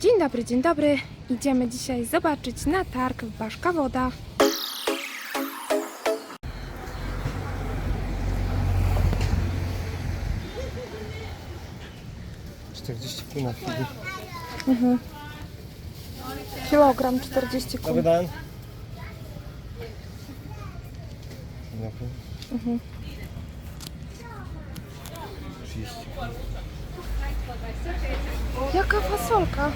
Dzień dobry, dzień dobry. Idziemy dzisiaj zobaczyć na targ w Baszka Woda. Czterdzieści pół na chwili. Kilogram 40 Dobry kg. Dan. Dobry. Mhm. 30. Jaka fasolka?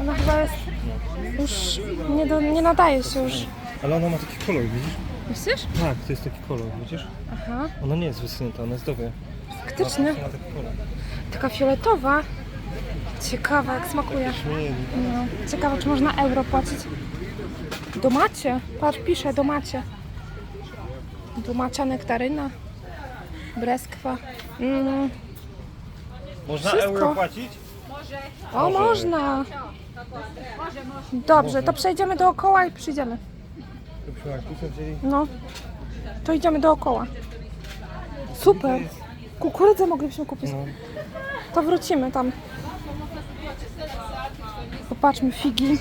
Ona chyba jest już nie, do, nie nadaje się już. Ale ona ma taki kolor, widzisz? Myślisz? Tak, to jest taki kolor, widzisz? Aha, Ona nie jest wysunięta, ona jest dobra. faktycznie. Ma taki kolor. Taka fioletowa. Ciekawa jak smakuje. Śmieli. No. Ciekawe czy można euro płacić. Domacie. Patrz, pisze domacie. Domacia nektaryna. Breskwa. Mm. Można Wszystko. euro płacić? O, można. Dobrze, to przejdziemy dookoła i przyjdziemy. No, to idziemy dookoła. Super. Kukurydzę moglibyśmy kupić. No. To wrócimy tam. Popatrzmy, figi.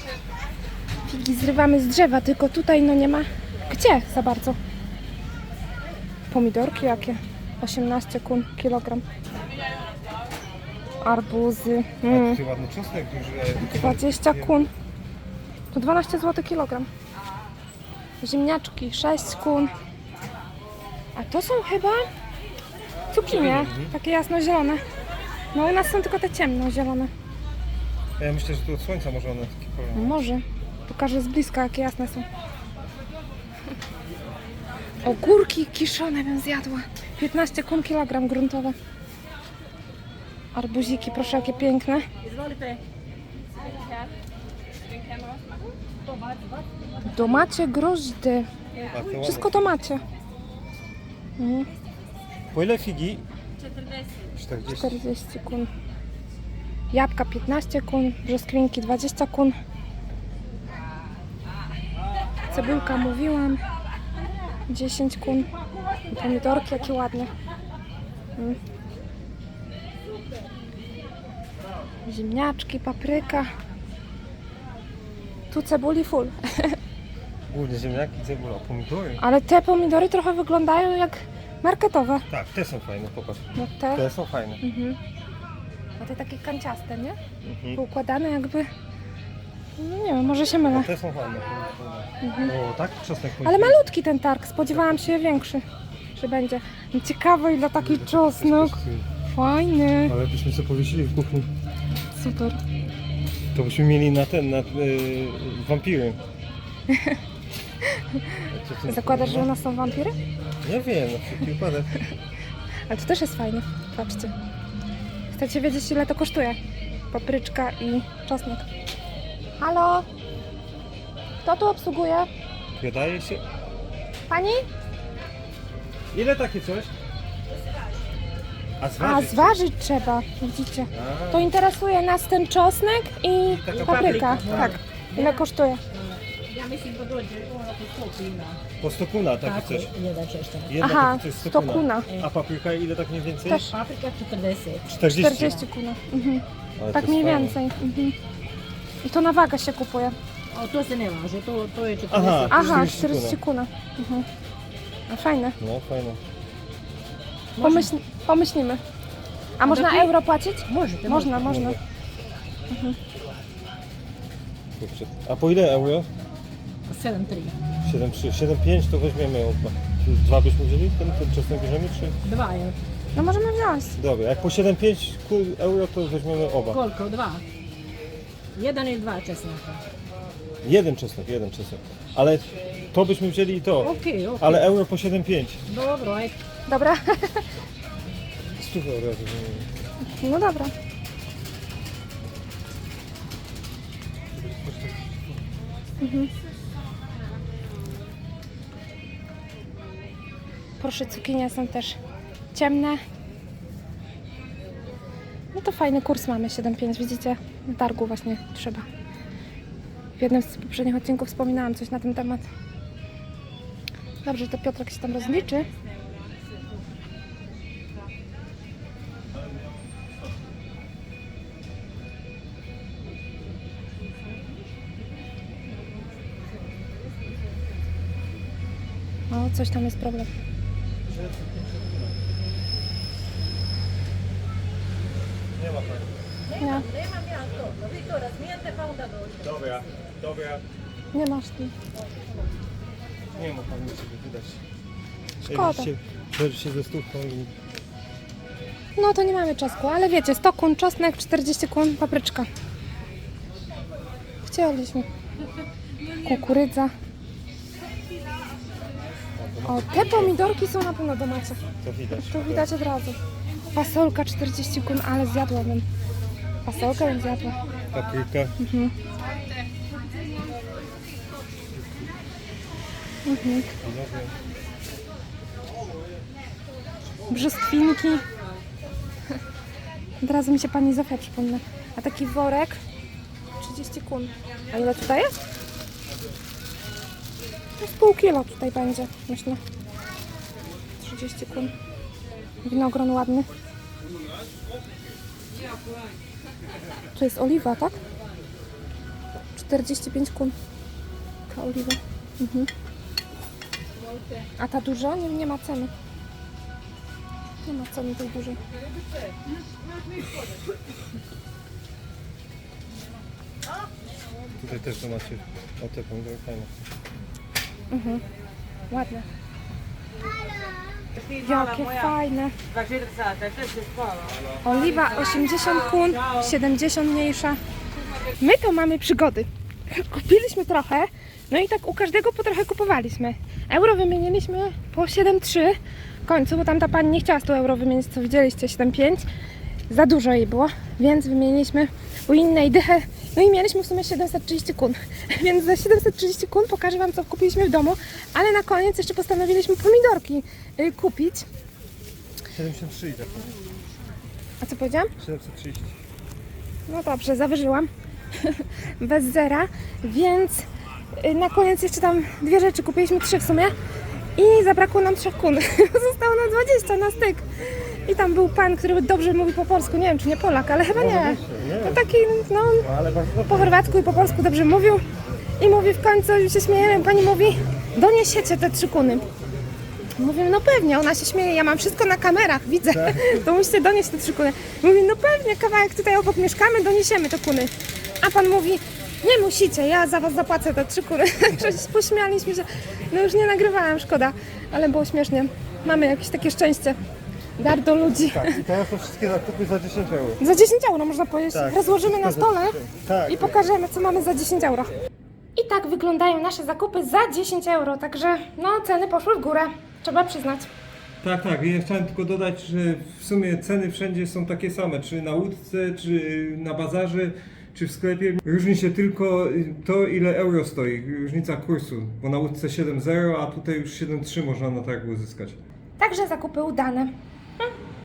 Figi zrywamy z drzewa, tylko tutaj no nie ma gdzie za bardzo. Pomidorki jakie? 18 kun kilogram. Arbuzy. Mm. Taki ładny czosnek duży. 20 kun. To 12 zł kilogram. Ziemniaczki 6 kun. A to są chyba cukinie, takie jasno-zielone. No u nas są tylko te ciemno-zielone. Ja myślę, że tu od słońca może one taki kolor. Może. Pokażę z bliska, jakie jasne są. Ogórki kiszone bym zjadła. 15 kun kilogram gruntowe. Arbuziki, proszę, jakie piękne. Domacie groźdy. Wszystko to macie. Mhm. Po ile figi? 40. 40 kun. Jabłka 15 kun, brzoskwinki 20 kun. Cebulka mówiłam. 10 kun. Pomidorki jakie ładne. Mm. Ziemniaczki, papryka. Tu cebuli full. Głównie ziemniaki, cebula, pomidory. Ale te pomidory trochę wyglądają jak marketowe. Tak, te są fajne, popatrz. No te. Te są fajne. Mhm. A te takie kanciaste, nie? Mhm. Poukładane jakby... No nie wiem, może się mylę. Te są fajne. O, tak? Czosnek Mhm. Ale malutki ten targ, spodziewałam się większy, że będzie. No Ciekawe ile taki czosnek. Fajny. Ale byśmy sobie powiesili w kuchni. Super. To byśmy mieli na ten, na yy, wampiry. Co Zakładasz, że u nas są wampiry? Nie wiem, na wszelki wypadek. Ale to też jest fajne. Patrzcie. Chcecie wiedzieć ile to kosztuje? Papryczka i czosnek. Halo? Kto tu obsługuje? Wydaje się. Pani? Ile takie coś? A A zważyć? zważyć trzeba, widzicie. A, To interesuje nas ten czosnek i Taka papryka. papryka. Tak. Ile kosztuje? Ja mislim po dođe ono po 100 kuna. po 100 kuna takie Tako, coś. češtan. Jedna Aha, takie coś 100 100 kuna. kuna. A papryka ile tak mniej więcej? Też. Paprika 40. 40. 40 kuna. Mhm. Ale Tak to mniej fajne. więcej. Mhm. I to na wagę się kupuje. A to se ne važe, to, to je 40. Aha. Aha, 40 40 kuna. Mhm. A fajne. No fajne. Pomyśl, pomyślimy. A można lepiej? euro płacić? Možete, Można, można. Kurczę. A po ile euro? 7,3. 7,3. 7,5 to weźmiemy oba. Dwa byśmy wzięli? Ten, ten czosnek bierzemy czy? Dva je. No możemy wziąć. Dobra, jak po 7,5 kul euro to weźmiemy oba. Koliko? Dva. Jedan i dva česnaka. Jeden czosnek, jeden czosnek. Ale to byśmy wzięli i to. Okej, okej. Ale euro po 7,5. Dobro, ajde. Dobra. Stówę od razu wymienimy. No dobra. Mhm. Proszę, cukinie są też ciemne. No to fajny kurs mamy, 7,5. Widzicie? Na targu właśnie trzeba. W jednym z poprzednich odcinków wspominałam coś na ten temat. Dobrze, to Piotrek się tam rozliczy. No, coś tam jest problem. Nie ma pani. Nie, Nema miasto. Wiktora, zmiente pa onda dođe. Dobra, dobra. nie masz tu. Nie ma pani czego wydać. Szkoda. Leży się ze stówką i... No to nie mamy czosnku, ale wiecie, 100 kun czosnek, 40 kun papryczka. Chcieliśmy. Kukurydza. O, te pomidorki są na pewno domacie. To widać. To widać od razu. Fasolka 40 kun, ale zjadłabym. Fasolkę bym zjadła. Papryka. Mhm. Mhm. Brzoskwinki. Od razu mi się pani Zofia przypomina. A taki worek 30 kun. A ile tutaj jest? No z pół kilo tutaj będzie, myślę. 30 kun. Winogron ładny. Tu jest oliwa, tak? 45 kun. Ta oliwa. Mhm. A ta duża? Nie, nie ma ceny. Nie ma ceny tej dużej. Tutaj też to macie. O pomidory fajne. Mhm. Ładne. Jakie fajne. 24 sata, to się spała. Oliwa 80 kun, 70 mniejsza. My to mamy przygody. Kupiliśmy trochę, no i tak u każdego po trochę kupowaliśmy. Euro wymieniliśmy po 7,3 w końcu, bo tam ta pani nie chciała 100 euro wymienić, co widzieliście, 7,5. Za dużo jej było, więc wymieniliśmy u innej dychę. No i mieliśmy w sumie 730 kun. Więc za 730 kun pokażę Wam, co kupiliśmy w domu. Ale na koniec jeszcze postanowiliśmy pomidorki y, kupić. 73 tak. A co powiedziałam? 730. No dobrze, zawyżyłam. Bez zera, więc y, na koniec jeszcze tam dwie rzeczy. Kupiliśmy trzy w sumie i zabrakło nam trzech kun. Zostało nam 20 na styk. I tam był pan, który dobrze mówi po polsku. Nie wiem, czy nie Polak, ale chyba nie. No taki, no, po chorwacku i po polsku dobrze mówił. I mówi w końcu, już się śmiejemy, pani mówi, doniesiecie te trzy kuny. Mówię, no pewnie, ona się śmieje, ja mam wszystko na kamerach, widzę, to musicie donieść te trzy kuny. Mówi, no pewnie, kawałek tutaj obok mieszkamy, doniesiemy te kuny. A pan mówi, nie musicie, ja za was zapłacę te trzy kuny. Także się pośmialiśmy się, no już nie nagrywałam, szkoda, ale było śmiesznie. Mamy jakieś takie szczęście. Dar do ludzi. Tak, i teraz to wszystkie zakupy za 10 euro. Za 10 euro można powiedzieć. Tak. Rozłożymy na stole 10. Tak. i pokażemy, co mamy za 10 euro. I tak wyglądają nasze zakupy za 10 euro, także no ceny poszły w górę, trzeba przyznać. Tak, tak. Ja chciałem tylko dodać, że w sumie ceny wszędzie są takie same, czy na łódce, czy na bazarze, czy w sklepie. Różni się tylko to, ile euro stoi, różnica kursu, bo na łódce 7,0, a tutaj już 7,3 można na targu uzyskać. Także zakupy udane.